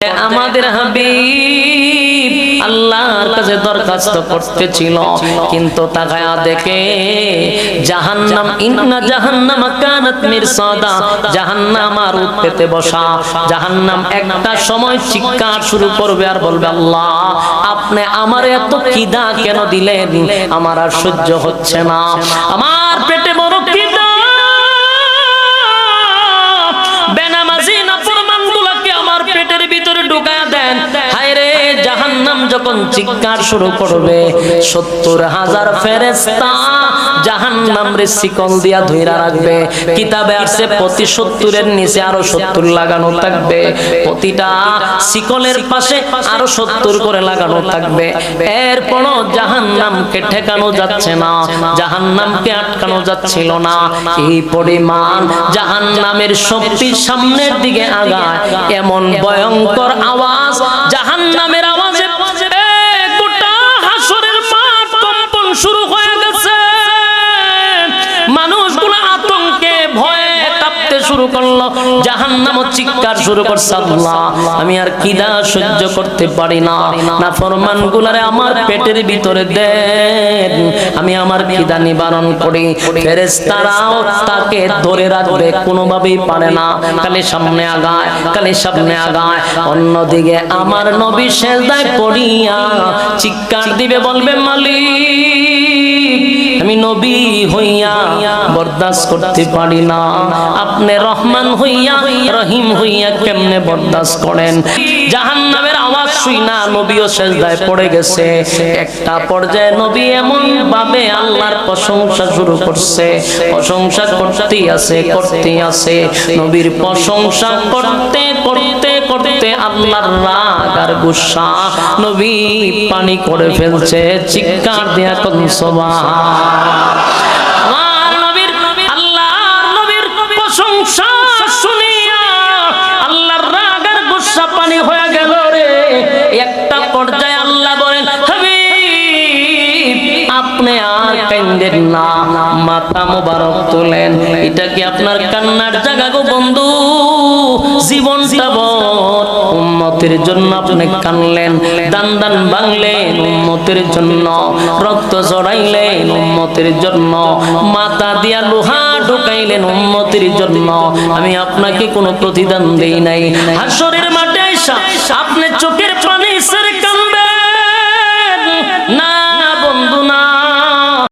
আমাদের হাবিব আল্লাহর কাছে দরখাস্ত করতেছিল কিন্তু তাকায়া দেখে জাহান্নাম ইন্না জাহান্নাম কানাত মিরসাদা জাহান্নাম আর উঠতে বসা জাহান্নাম একটা সময় চিৎকার শুরু করবে আর বলবে আল্লাহ আপনি আমার এত খিদা কেন দিলেন? আমার আর সহ্য হচ্ছে না। আমার পেটে বড় খিদা। বেনামাজি দেন হায় রে, জাহান্নাম যখন চিৎকার শুরু করবে, সত্তর হাজার ফেরেস্তা জাহান্নাম রে শিকল দিয়া ধইরা রাখবে। কিতাবে প্রতি নিচে আরও সত্তর লাগানো থাকবে। প্রতিটা শিকলের পাশে আরও সত্তর করে লাগানো থাকবে। জাহান্নামকে ঠেকানো যাচ্ছে না, জাহান্নামকে আটকানো যাচ্ছিল না। এই পরিমাণ জাহান্নামের শক্তি সামনের দিকে আগায়, এমন ভয়ঙ্কর জাহান্নামের আওয়াজে গোটা হাসরের মাঠ কম্পন শুরু হয়ে গেছে। মানুষগুলো আতঙ্কে, ভয়ে কাঁপতে শুরু করল। জাহান্নাম চিৎকার শুরু করছে আমি আর কিদা সহ্য করতে পারি না। না ফরমান গুলারে আমার পেটের ভিতরে দেন। আমি আমার কিদা নিবারণ করি। ফেরেশতারাও তাকে ধরে রাখবে, কোনোভাবেই পারে না। খালি সামনে আগায়, খালি সামনে আগায়। অন্যদিকে আমার নবী সেজদায় পড়িয়া চিৎকার দিবে, বলবে, মালিক, আমি নবী হইয়া বরদাস্ত করতে পারি না। আপনি রহমান হইয়া, রহিম হইয়া কেমনে বরদাস্ত করেন? জাহান্নামের আওয়াজ শুই না, নবীও সেজদায় পড়ে গেছে। একটা পর্যায়ে নবী এমন ভাবে আল্লাহর প্রশংসা শুরু করছে। প্রশংসা করতেই আছে করতেই আছে। নবীর প্রশংসা করতে করতে করতে আল্লাহর রাগ আর গুসা নবী পানি করে ফেলছে। চিৎকার দেয়া কোন আমার নবীর, আল্লাহর আপনি আর কান্দেন না। মাথা মোবারক তোলেন। এটা কি আপনার কান্নার জায়গা গো বন্ধু? জীবনটা বর উম্মতের জন্য আপনি কানলেন দান দান বাংলেন উম্মতের জন্য, রক্ত জড়াইলেন উম্মতের জন্য, মাথা দিয়া লোহা ঢুকাইলেন উম্মতের জন্য। আমি আপনাকে কোনো প্রতিদান দেই নাই। হাসরের মাঠে আপনি চোখের পানি